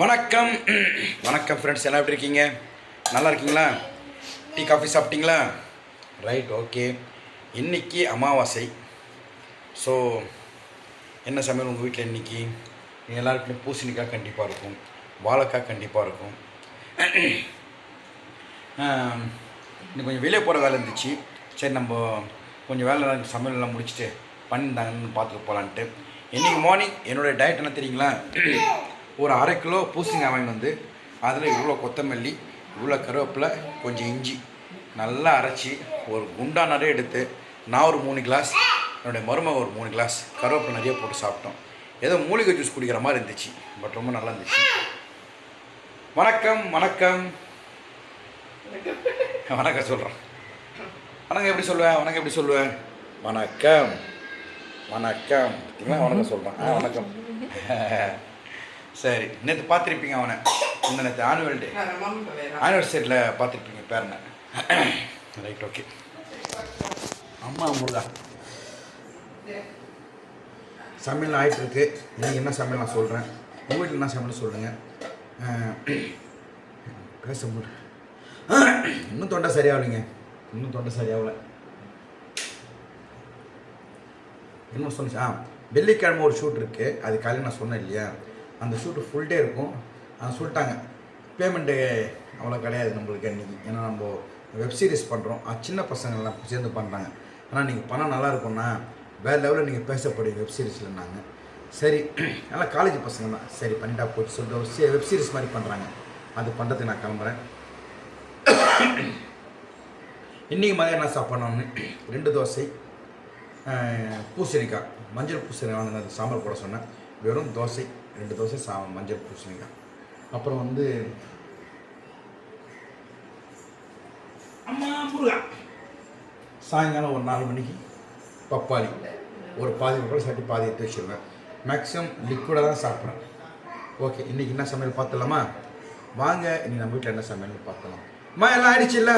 வணக்கம். வணக்கம் ஃப்ரெண்ட்ஸ் எல்லாம் எப்படி இருக்கீங்க? நல்லா இருக்கீங்களா? டீ காஃபி சாப்பிட்டீங்களா? ரைட் ஓகே இன்னைக்கு அமாவாசை. ஸோ என்ன சமையல் உங்கள் வீட்டில் இன்னைக்கு? நீங்கள் எல்லாருக்கும் பூசணிக்காய் கண்டிப்பாக இருக்கும். வாழைக்காய் கண்டிப்பாக இருக்கும். இன்னும் கொஞ்சம் வெளியே போகிற வேலை இருந்துச்சு. சரி நம்ம கொஞ்சம் வேலை சமையலெல்லாம் முடிச்சுட்டு பண்ணியிருந்தாங்கன்னு பார்த்துட்டு போகலான்ட்டு இன்றைக்கி மார்னிங் என்னுடைய டயட் என்ன தெரியுங்களா? ஒரு அரை கிலோ பூசணிக்காய் வாங்கிட்டு வந்து அதில் இவ்வளோ கொத்தமல்லி இவ்வளோ கருவேப்பிலை கொஞ்சம் இஞ்சி நல்லா அரைச்சி ஒரு குண்டா நிறைய எடுத்து நான் ஒரு மூணு கிளாஸ் என்னுடைய மருமக ஒரு மூணு கிளாஸ் கருவேப்பிலை நிறைய போட்டு சாப்பிட்டோம். ஏதோ மூலிகை ஜூஸ் குடிக்கிற மாதிரி இருந்துச்சு பட் ரொம்ப நல்லா இருந்துச்சு. வணக்கம் வணக்கம். வணக்கம் சொல்கிறேன் வணக்கம் எப்படி சொல்லுவேன் வணக்கம் எப்படி சொல்லுவேன் வணக்கம். வணக்கம். பார்த்தீங்களா வணக்கம் சொல்கிறேன் ஆ வணக்கம். சரி நேற்று பார்த்துருப்பீங்க அவனை. இந்த நேற்று ஆனுவல் டே ஆனிவர்சரியில் பார்த்துருப்பீங்க பேரனை. ரைட் ஓகே அம்மா முருகா. சமையல் ஆகிட்டு இருக்கு நீங்கள் என்ன சமையல் நான் சொல்கிறேன் உங்கள் வீட்டில் என்ன சமையல் சொல்லுங்கள் பேச முடியல. இன்னும் தொண்டை சரியாகலைங்க. இன்னும் தொண்டை சரியாகல. என்ன சொன்னிச்சு. ஆ வெள்ளிக்கிழமை ஒரு ஷூட் இருக்குது அது காலையில் நான் சொன்னேன் இல்லையா? அந்த ஷூட்டு ஃபுல் டே இருக்கும். அது சொல்லிட்டாங்க. பேமெண்ட்டு அவ்வளோ கிடையாது நம்மளுக்கு அன்றைக்கி ஏன்னா நம்ம வெப் சீரிஸ் பண்ணுறோம் அது சின்ன பசங்கள்லாம் சேர்ந்து பண்ணுறாங்க ஆனால் நீங்கள் பணம் நல்லா இருக்கும்னா வேறு லெவலில் நீங்கள் பேசக்கூடிய வெப் சீரிஸ்லன்னாங்க சரி நல்லா காலேஜ் பசங்க தான். சரி பண்ணிட்டா போச்சு சொல்லிட்டு ஒரு வெப் சீரிஸ் மாதிரி பண்ணுறாங்க அது பண்ணுறதுக்கு நான் கிளம்புறேன். இன்றைக்கி மாதிரி என்ன சாப்பிட்ணும்னு ரெண்டு தோசை. பூசணிக்காய். மஞ்சள் பூசணிக்காய் வந்து அந்த சாம்பார் போட சொன்னேன். வெறும் தோசை ரெண்டு தோசை சா மஞ்சள் பூசணிக்காய். அப்புறம் வந்து அம்மா முருகா. சாயங்காலம் ஒரு நாலு மணிக்கு பப்பாளி. ஒரு பாதி பப்பாளி சாட்டி பாதி எடுத்து வச்சுருவேன். மேக்ஸிமம் லிக்விடாக தான் சாப்பிட்றேன். ஓகே இன்றைக்கி என்ன சமையல் பார்த்துலாமா வாங்க இன்னைக்கு நம்ம வீட்டில் என்ன சமையல்னு பார்க்கலாம் அம்மா எல்லாம் ஆயிடுச்சு இல்லை?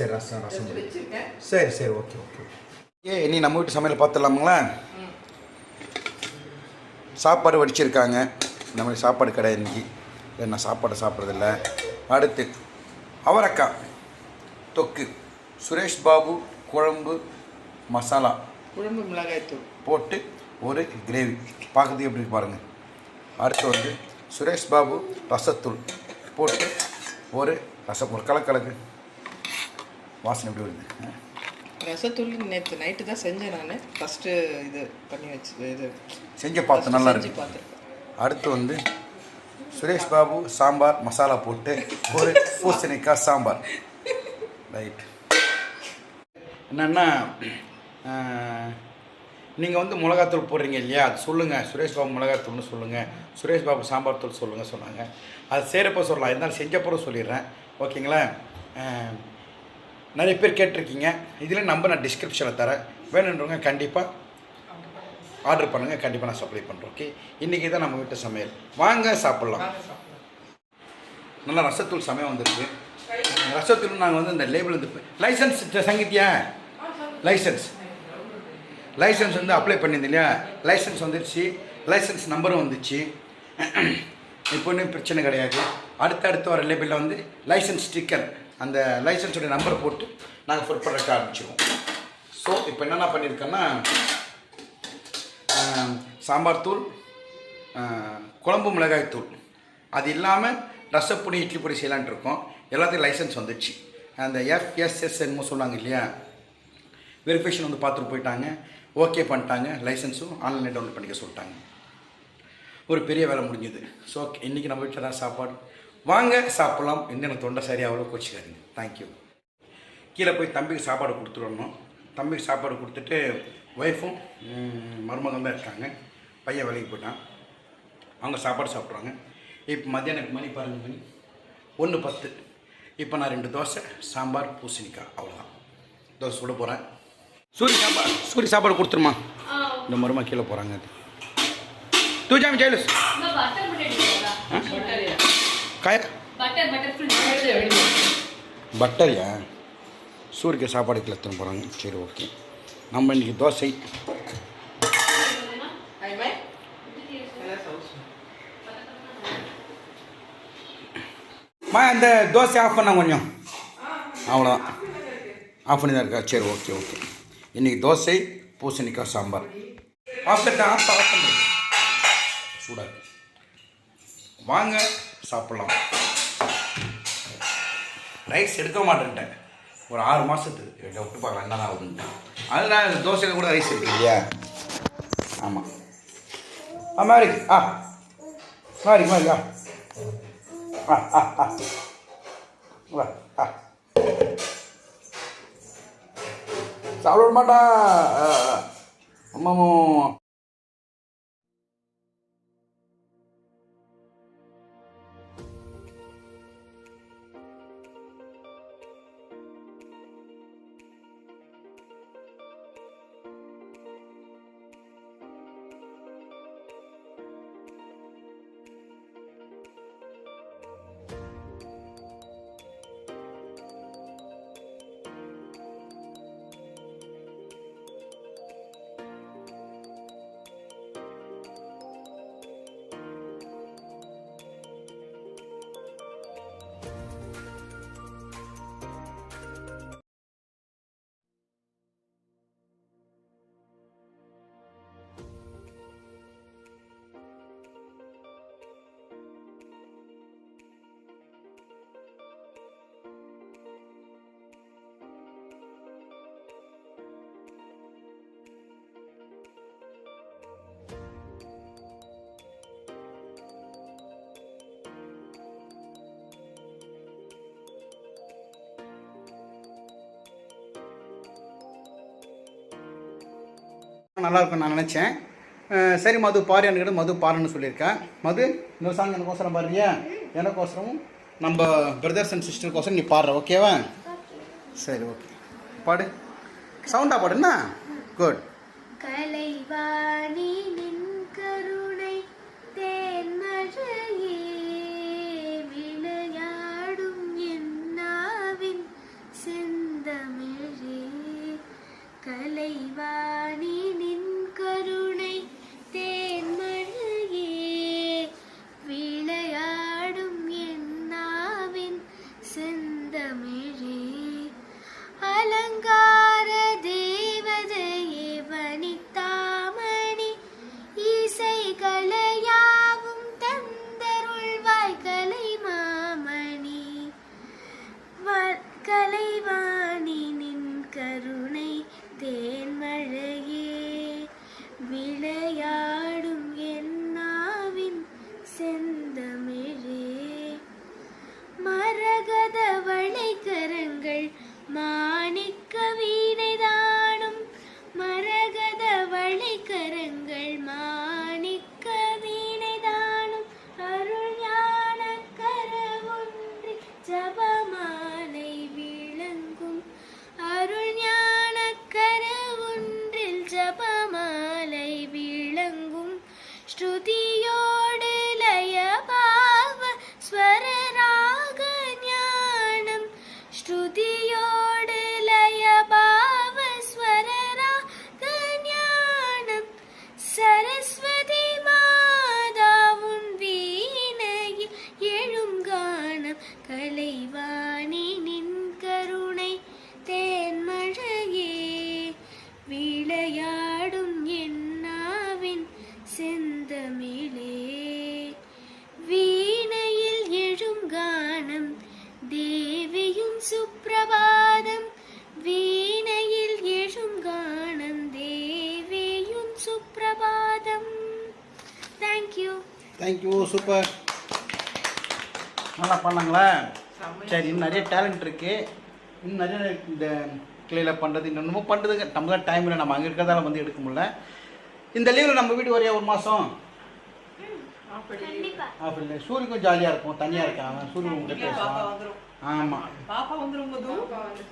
சரி ரசம் ரசம். சரி சரி ஓகே ஓகே ஏ இனி நம்ம வீட்டு சமையல் பார்த்துடலாமுங்களா? சாப்பாடு வடிச்சிருக்காங்க. நம்ம சாப்பாடு கடை இன்னைக்கு. நான் சாப்பாடு சாப்பிட்றதில்ல. அடுத்து அவரக்காய் தொக்கு சுரேஷ் பாபு குழம்பு மசாலா குழம்பு மிளகாய் தூள். போட்டு ஒரு கிரேவி. பார்க்கறதுக்கு எப்படி பாருங்கள் அடுத்து வந்து சுரேஷ் பாபு ரசத்தூள் போட்டு ஒரு ரசம் ஒரு கலக்கலக்கு. வாசனை எப்படி வருது? ரசத்தூள் நேற்று நைட்டு தான் செஞ்சேன் நான். ஃபஸ்ட்டு இது பண்ணி வச்சு இது செஞ்சு பார்த்து நல்லா செஞ்சு இருக்கு. பார்த்துருக்கேன். அடுத்து வந்து சுரேஷ் பாபு சாம்பார் மசாலா போட்டு ஒரு பூசணிக்காய் சாம்பார். ரைட் என்னென்னா நீங்கள் வந்து மிளகாத்தூள் போடுறீங்க இல்லையா? அது சொல்லுங்கள் சுரேஷ் பாபு மிளகாத்தூள்னு சொல்லுங்கள் சுரேஷ் பாபு சாம்பார் தூள் சொல்லுங்கள் சொன்னாங்க. அது செய்கிறப்ப சொல்லலாம். இருந்தாலும் செஞ்சப்பறம் சொல்லிடுறேன். ஓகேங்களா? நிறைய பேர் கேட்டிருக்கீங்க. இதில் நம்பர் நான் டிஸ்கிரிப்ஷனில் தரேன். வேணுன்றவங்க கண்டிப்பாக ஆர்டர் பண்ணுங்கள் கண்டிப்பாக நான் சப்ளை பண்ணுறோம் ஓகே இன்றைக்கி தான் நம்ம வீட்டு சமையல். வாங்க சாப்பிட்லாம். நல்லா ரசத்தூள் சமயம் வந்திருக்கு. ரசத்தூள் நாங்கள் வந்து இந்த லேபிள் வந்து லைசன்ஸ் சங்கீத்தியா? லைசன்ஸ் லைசன்ஸ் வந்து அப்ளை பண்ணியிருந்தேன் இல்லையா? லைசன்ஸ் வந்துடுச்சு லைசன்ஸ் நம்பரும் வந்துச்சு. இப்போ ஒன்றும் பிரச்சனை கிடையாது. அடுத்து அடுத்து வர லேபிளில் வந்து லைசன்ஸ் ஸ்டிக்கர் அந்த லைசன்ஸோட நம்பர் போட்டு நாங்கள் ஃபுட் ப்ராடக்ட் ஆரம்பிச்சிருவோம். ஸோ இப்போ என்னென்ன பண்ணியிருக்கேன்னா சாம்பார் தூள் குழம்பு மிளகாய் தூள். அது இல்லாமல் ரசப்பொடி இட்லி பொடி செய்யலான்ட்டு இருக்கோம். எல்லாத்துக்கும் லைசன்ஸ் வந்துச்சு. அந்த எஃப்எஸ்எஸ் என்னமோ சொன்னாங்க இல்லையா? வெரிஃபிகேஷன் வந்து பார்த்துட்டு போயிட்டாங்க. ஓகே பண்ணிட்டாங்க. லைசன்ஸும் ஆன்லைனில் டவுன்லோட் பண்ணிக்க சொல்லிட்டாங்க. ஒரு பெரிய வேலை முடிஞ்சுது. ஸோ இன்றைக்கி நம்ம வீட்டில் தான் சாப்பாடு. வாங்க சாப்பிட்லாம். எனக்கு தொண்டை சரியாக கோச்சிக்காதீங்க. தேங்க்யூ கீழே போய் தம்பிக்கு சாப்பாடு கொடுத்துடணும். தம்பிக்கு சாப்பாடு கொடுத்துட்டு ஒய்ஃபும் மருமகன் தான் இருக்காங்க. பையன் வேலைக்கு போயிட்டான். அவங்க சாப்பாடு சாப்பிட்றாங்க. இப்போ மத்தியானம் மணி பாருங்க மணி. ஒன்று பத்து. இப்போ நான் ரெண்டு தோசை சாம்பார் பூசணிக்காய். அவ்வளோதான் தோசை சுட போகிறேன் சூரிய சாப்பாடு சூரிய சாப்பாடு கொடுத்துருமா? இந்த மருமா கீழே போகிறாங்க தூஜாமி ஜெயலஸ் காய்? பட்டரியா சூரிய சாப்பாடுக்கு எடுத்துன்னு போகிறாங்க சரி ஓகே நம்ம இன்றைக்கி தோசை. மா அந்த தோசை ஆஃப் பண்ண கொஞ்சம். அவ்வளோதான் ஆஃப் பண்ணி தான் இருக்கா? சரி ஓகே ஓகே இன்றைக்கி தோசை பூசணிக்காய் சாம்பார். ஆஃப் ஆஃப் ஆஃப் சூடாக வாங்க. சாப்பிட்லாம். ரைஸ் எடுக்க மாட்டேன்ட்டேன். ஒரு ஆறு மாதத்துக்கு விட்டு பார்க்கலாம் என்ன ஆகுதுன்ட்டு அதில் தோசையில் கூட ரைஸ் இருக்கு இல்லையா? ஆமாம் ஆ மாதிரி ஆ. மாதிரி மாதிரி ஆ ஆ ஆ ஆ. வா ஆ. சாப்பிட மாட்டான். அம்மாவும் நல்லாயிருக்கும் நான் நினச்சேன். சரி மது பாரு எனக்கு மது பாருன்னு சொல்லியிருக்கேன். மது இந்த சாங் எனக்கோசரம் பாடுறியா? எனக்கோசரமும் நம்ம பிரதர்ஸ் அண்ட் சிஸ்டருக்கோசரம் நீ பாடுற ஓகேவா சரி ஓகே பாடு. சவுண்டாக பாடுண்ணா good Kalaivani Yeah. Thank you thank you super நல்லா பண்ணாங்களா? சரி இன்னும் நிறைய டேலண்ட் இருக்கு. இன்னும் நிறைய இந்த கிளையில் பண்ணுறது இன்னும் பண்ணுறதுக்கு நம்ம தான் டைம் இல்லை. நம்ம அங்கே இருக்கிறதால வந்து எடுக்க முடியல. இந்த லீவில் நம்ம வீடு வரையா ஒரு மாதம் கண்டிப்பா. அப்படி சூரியக்கும் ஜாலியாக இருக்கும். தனியாக இருக்காங்க சூரியன் உங்கள்கிட்ட பேசுவான். ஆமாம் பாப்பா வந்துரும் மது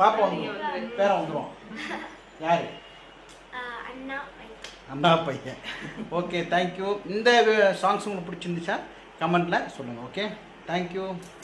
பாப்பா வந்துடும் பேர வந்துடும் யார்? அண்ணா அண்ணா பையன். ஓகே தேங்க்யூ இந்த சாங்ஸ் உங்களுக்கு பிடிச்சிருந்துச்சா? கமெண்ட்டில் சொல்லுங்கள் ஓகே தேங்க்யூ